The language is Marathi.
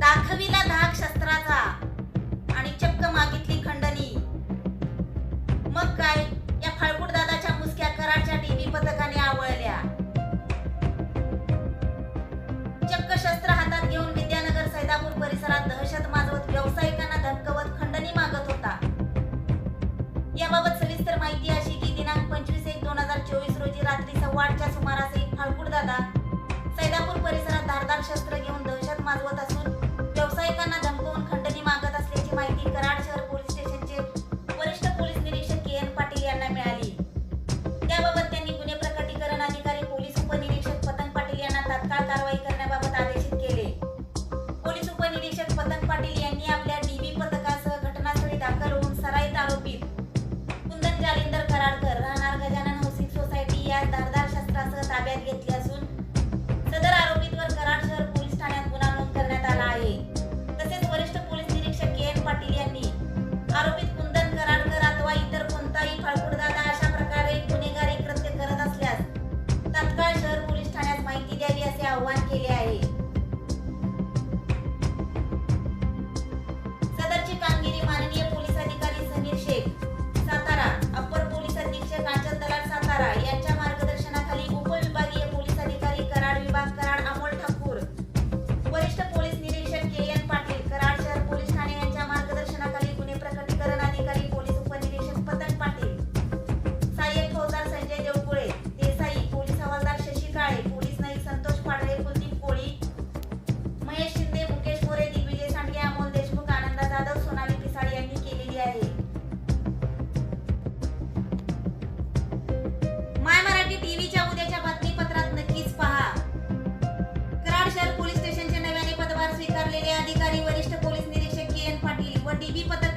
दाखविला धाक शस्त्राचा आणि चक्क मागितली खंडणी. मग काय? रात्री सुमारास एक दादा. सैदापूर परिसरात धारदार शस्त्र घेऊन quería स्वीकारलेले अधिकारी वरिष्ठ पोलीस निरीक्षक के एन पाटील व डीबी पत्र